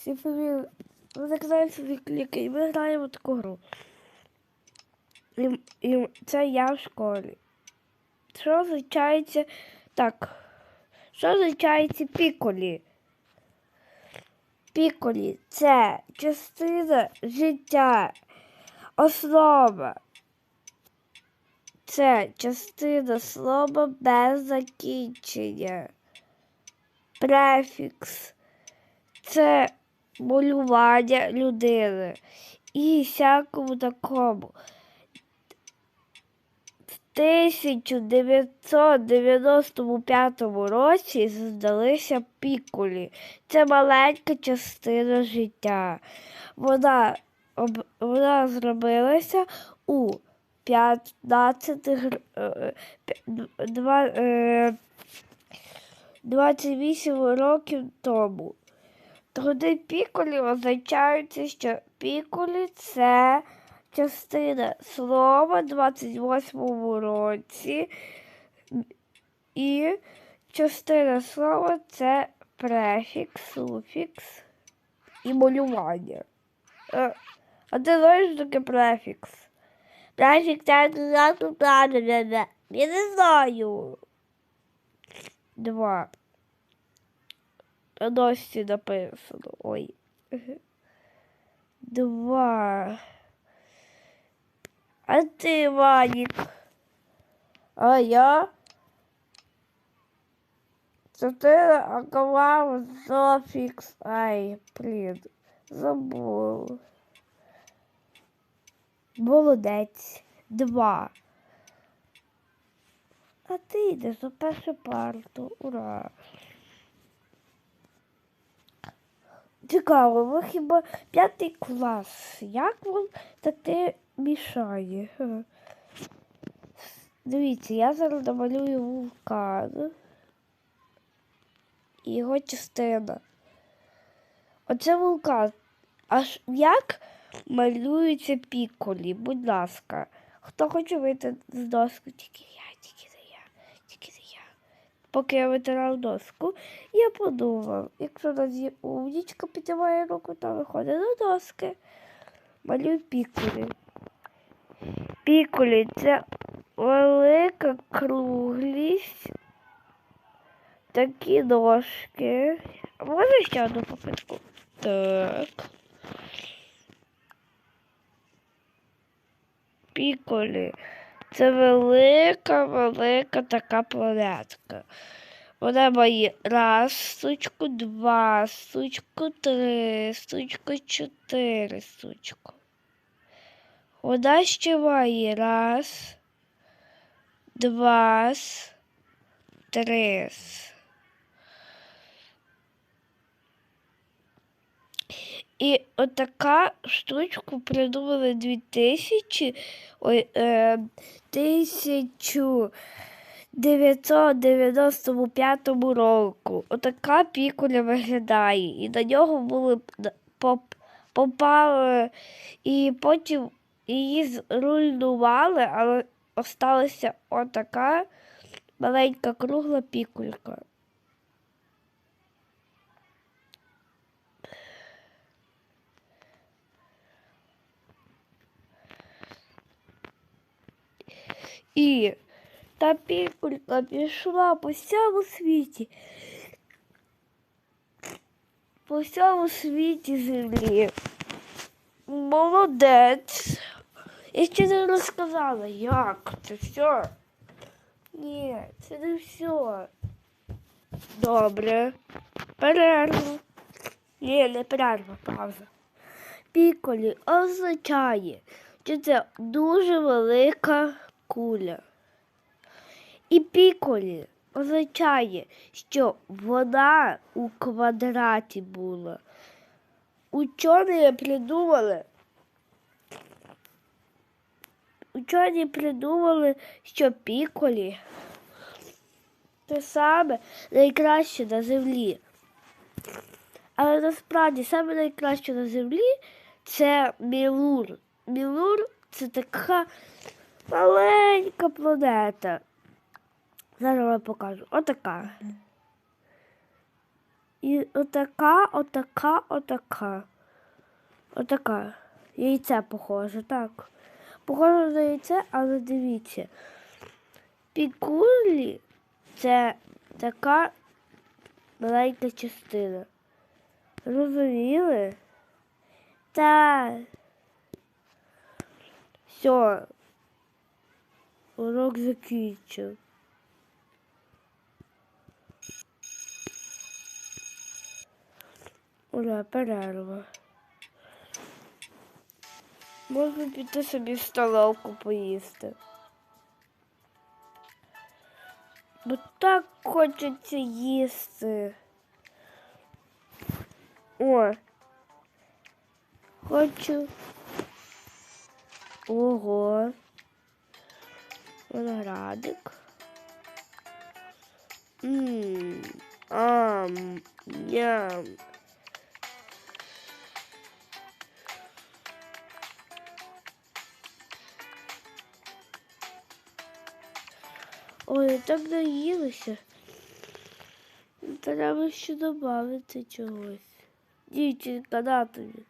Всі привіт. Ви закидаєте кліки, і ми граємо таку гру. І, і це я в школі. Що означається. Так. Що означається піколі? Піколі це частина життя, основа. Це частина слова без закінчення. Префікс це малювання людини і всякому такому. В 1995 році здалися пікулі. Це маленька частина життя. Вона, вона зробилася у 15 гр- е, пі- два, е, 28 років тому. Труди піколі означаються, що піколі це частина слова 28-му році, і частина слова це префікс, суфікс і малювання. Е, А ти знаєш, таке префікс? Префікс це не Я не знаю. Два. Дошці написано. Ой. Два. А ти, Ванік? А я? Чотири, а кова зафікс. Ай, блін. Забув. Молодець. Два. А ти йдеш за першу парту. Ура! Цікаво, ви хіба п'ятий клас. Як вам таке мішає? Дивіться, я зараз намалюю вулкан. І його частина. Оце вулкан. Аж як малюються піколі? Будь ласка. Хто хоче вийти з доски? Тільки я, тільки. Поки я витирав доску, я подумав, якщо тоді умнічка піднімає руку, то виходить до доски. Малюю пікулі. Пікулі це велика круглість. Такі дошки. А Можна ще одну попитку? Так. Піколі. Це велика, велика така планетка. Вона має раз сучку, два сучку, три сучку, чотири сучку. Вона ще має раз, два, три. І отака штучку придумали 2000, ой, е, 1995 року. Отака пікуля виглядає. І на нього були поп, попали, і потім її зруйнували, але осталася отака маленька кругла пікулька. І та пікулька пішла по всьому світі. По всьому світі землі. Молодець. Я ще не розказала, як це все. Ні, це не все. Добре. Перерва. Ні, не перерва, пауза. Піколі означає, що це дуже велика куля. І піколі означає, що вона у квадраті була. Учені придумали. Учені придумали, що піколі те саме найкраще на землі. Але насправді саме найкраще на землі це Мілур. Мілур це така маленька планета. Зараз я покажу. Отака. І отака, отака, отака. Отака. Яйце похоже, так. Похоже на яйце, але дивіться. Пікулі це така маленька частина. Розуміли? Так. Все. Урок закінчив. Ура, перерва. Можна піти собі в столовку поїсти. Бо так хочеться їсти. О. Хочу. Ого. Виноградик. Ммм. Ам. Ням. Ой, так наїлися. Треба ще додати чогось. Дівчинка, на тобі.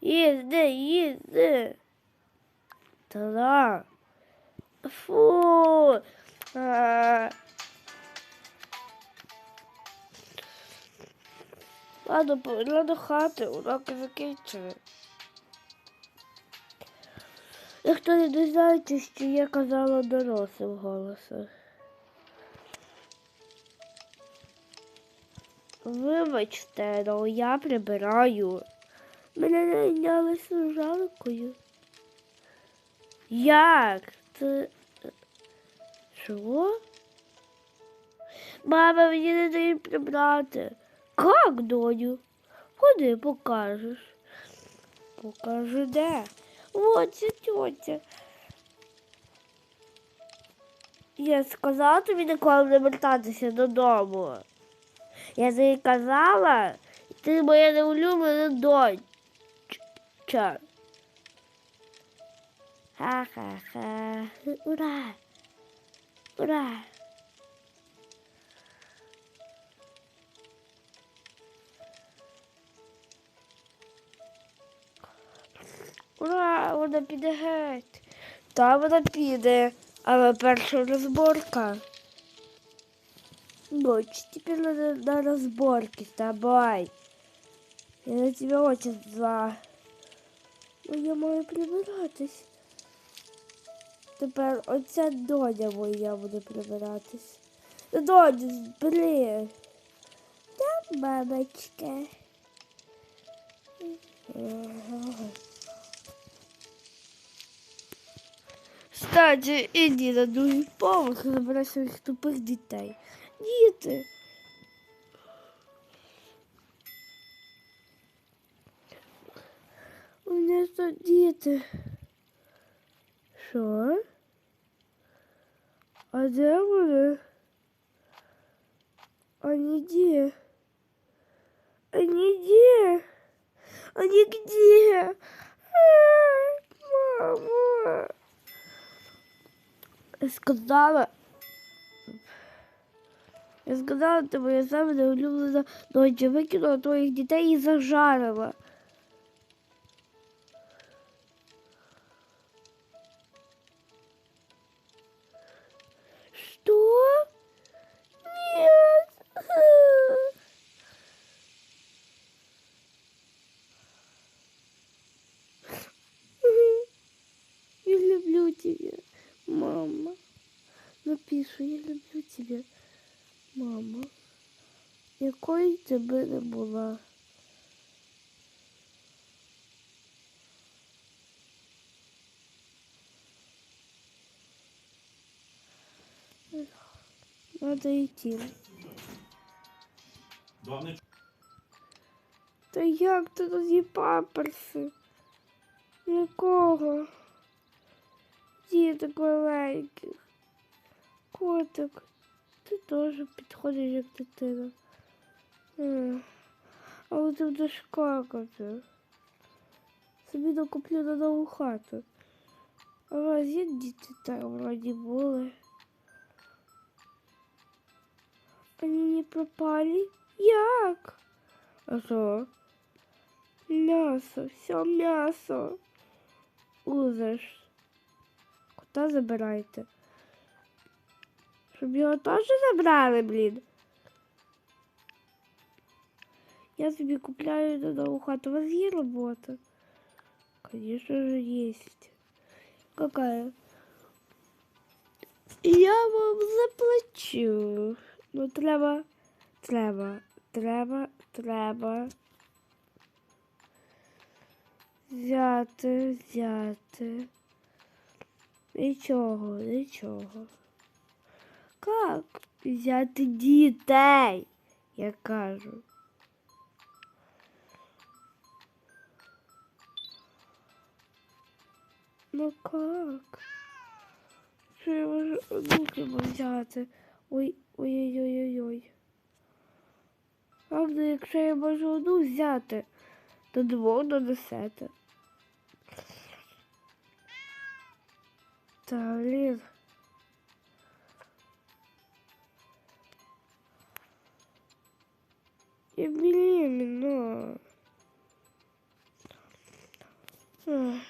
Їзди, їзди. Та на. Фу. А. Ладно, погнали до хати, уроки закінчили. Ніхто не дізнається, що я казала дорослим голосом. Вибачте, але я прибираю. Мене найняли служанкою. Як? Це. Що? Мама, мені не дають прибрати. Как, доню? Ходи, покажеш. Покажи де. Вот ця тьотя. Я сказала тобі ніколи не вертатися додому. Я тобі казала, ти моя неулюблена дочка. Ха-ха-ха. Ура! Ура! Ура! Вона піде геть. Та вона піде, але перша розборка. Ночь, теперь надо на разборке с тобой. Я на тебя очень зла. Ну, я маю прибиратись. Тепер оця доня моя буде прибиратись. Доня, блін. Да, мамочка. Кстати, іди на другий поверх, забирай своїх тупих дітей. Діти. У мене тут діти. Що? А де вони? Они где? Они где? Они где? А, Мама. Я сказала. Я сказала, ти моя саме неулюблена доча. Викинула твоїх дітей і зажарила. Напишу, я люблю тебя, мама. Якою тебе не була. Надо йти. Та як ти тут є памперси? Якого? Діток маленьких. Котик, ти теж підходиш як дитина. Але ти будеш какати. Собі докуплю на нову хату. А у є діти там вроді були. Они не пропали? Як? А що? М'ясо, все м'ясо. Узиш. Кота забирайте. Щоб його теж забрали, блін. Я собі купляю додому хату. У вас є робота? Конечно же есть. Какая? Я вам заплачу. Ну треба, треба, треба, треба. Взяти, взяти. Нічого, нічого. Как взяти дітей? Я кажу. Ну как? Що я можу одну взяти? Ой, ой-ой-ой-ой. Правда, якщо я можу одну взяти, то двох донесете. Та, блін. Я беременна. Ах. Ну,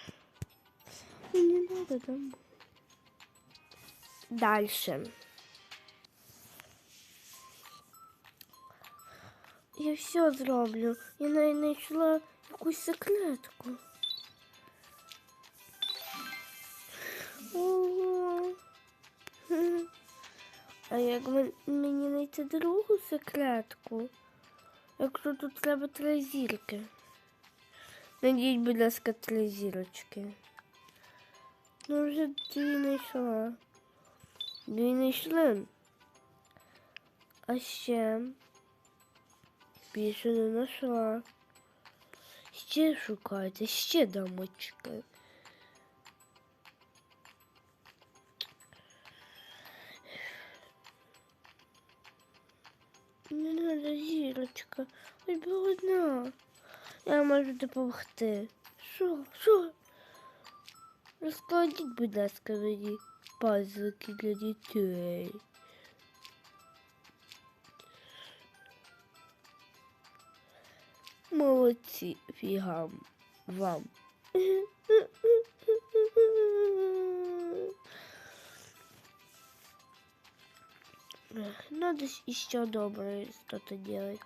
Не надо там. Дальше. Я все зроблю. Я знайшла якусь секретку. Ого. А як мен- мені знайти другу секретку? Якщо тут треба три зірки. Надіть, будь ласка, три зірочки. Ну, вже дві знайшла. Дві знайшли. А ще більше не знайшла. Ще шукайте, ще дамочки. зірочка. Ой, одна. Я можу допомогти. Що? Що? Розкладіть, будь ласка, мені пазлики для дітей. Молодці фігам вам. Эх, Надо с- еще доброе что-то делать.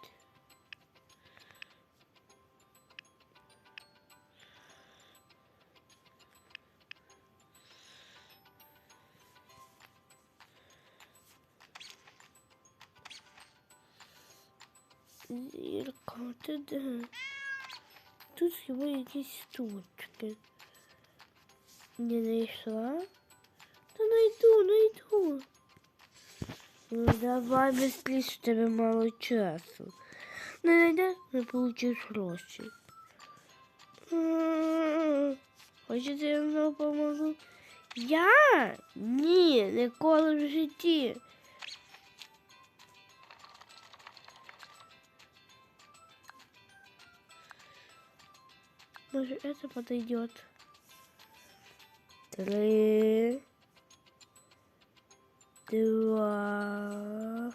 Ти де? Тут всего якісь штучки. Не знайшла? Та найду, найду. Ну давай быстрее, в тебе мало часу. Не найдеш, не получиш гроші. Хочете я вам допоможу? Я? Ні, ніколи в житті. Может, это подойдет. Три. Два.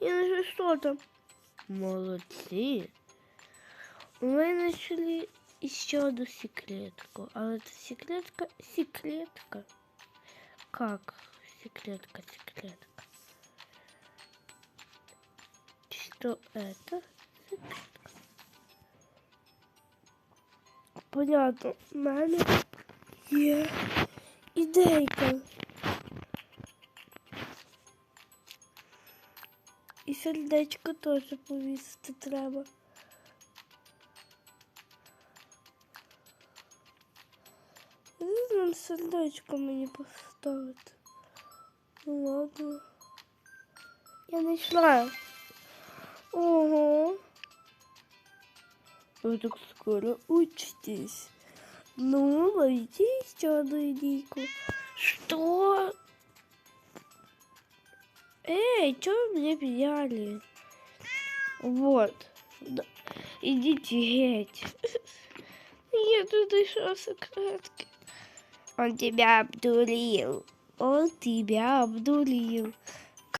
Я нашла что-то. Молодцы. Мы нашли еще одну секретку. А это секретка, секретка. Как? Секретка, секретка. Что это? Понятно. В мене є ідейка. І сердечко теж повісити треба. Де нам сердечко мені поставити? Ну ладно. Я знайшла. Ого. Вы так скоро учитесь. Ну, ловите еще одну идейку. Что? Эй, что вы мне взяли? Вот. Да. Идите геть. Я тут еще секретки. Он тебя обдурил. Он тебя обдурил.